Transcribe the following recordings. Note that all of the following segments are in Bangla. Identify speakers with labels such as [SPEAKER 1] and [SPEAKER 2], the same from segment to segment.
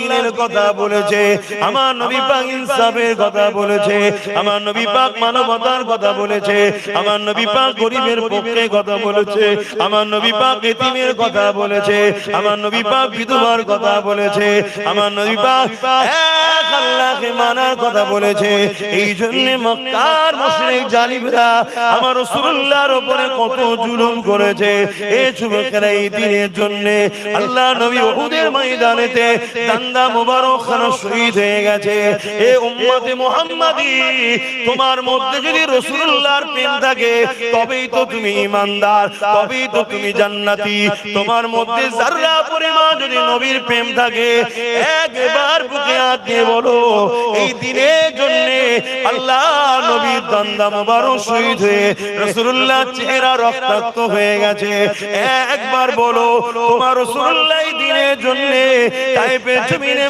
[SPEAKER 1] দিনের কথা বলেছে। আমার নবী পাক ইনসাফের কথা বলেছে। আমার নবী পাক মানবতার কথা বলেছে। আমার নবী পাক গরিবের পক্ষে কথা বলেছে। আমার নবী পাক এতিমের কথা বলেছে। আমার নবী পাক বিধবার কথা বলেছে। আমার নবী পাক আল্লাহকে মানার কথা বলেছে। এই জন্য মক্কার মুশরিক জালিমরা আমার রাসূলুল্লাহর উপরে কত জুলুম করেছে। এই যুবকেরা এই দিনের জন্য আল্লাহ নবী উহুদের ময়দানেতে দান্দা মুবারক খান শহীদ হয়ে গেছে। এ উম্মতে মুহাম্মাদি, তোমার মধ্যে যদি রাসূলুল্লাহর প্রেম থাকে, তবেই তো তুমি ঈমানদার, তবেই তো তুমি জান্নাতি। তোমার মধ্যে যাররা পরিমাণ যদি নবীর প্রেম থাকে একবার হাত বলো, এই দিনের জন্য আল্লাহ নবীর দান্দা মুবারক শহীদ হয়ে চেহারা রক্তাক্ত হয়ে গেছে। একবার বলো, তোমার রাসূলুল্লাহ এই দিনের জন্য তাইপে জমিনে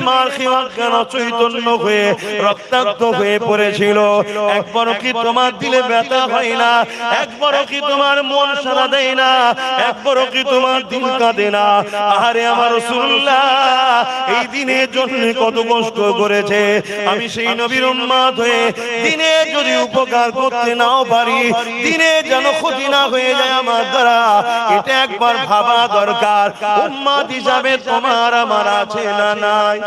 [SPEAKER 1] হয়ে রক্তাক্ত হয়ে পড়েছিল? একবারও কি তোমার দিলে ব্যথা হয় না? একবারও কি তোমার মন সারা দেয় না? একবারও কি তোমার দিন কাঁদে না? আরে আমার রাসূলুল্লাহ। এই দিনের জন্য কত কষ্ট করেছে। আমি সেই নবীর উন্মাদ হয়ে দিনে যদি উপকার করতে নাও পারি, দিনে যেন ক্ষতি না হয়ে যায় আমার দ্বারা, এটা একবার ভাবা দরকার। উম্মাদ হিসাবে তোমার আমার আছে না নাই?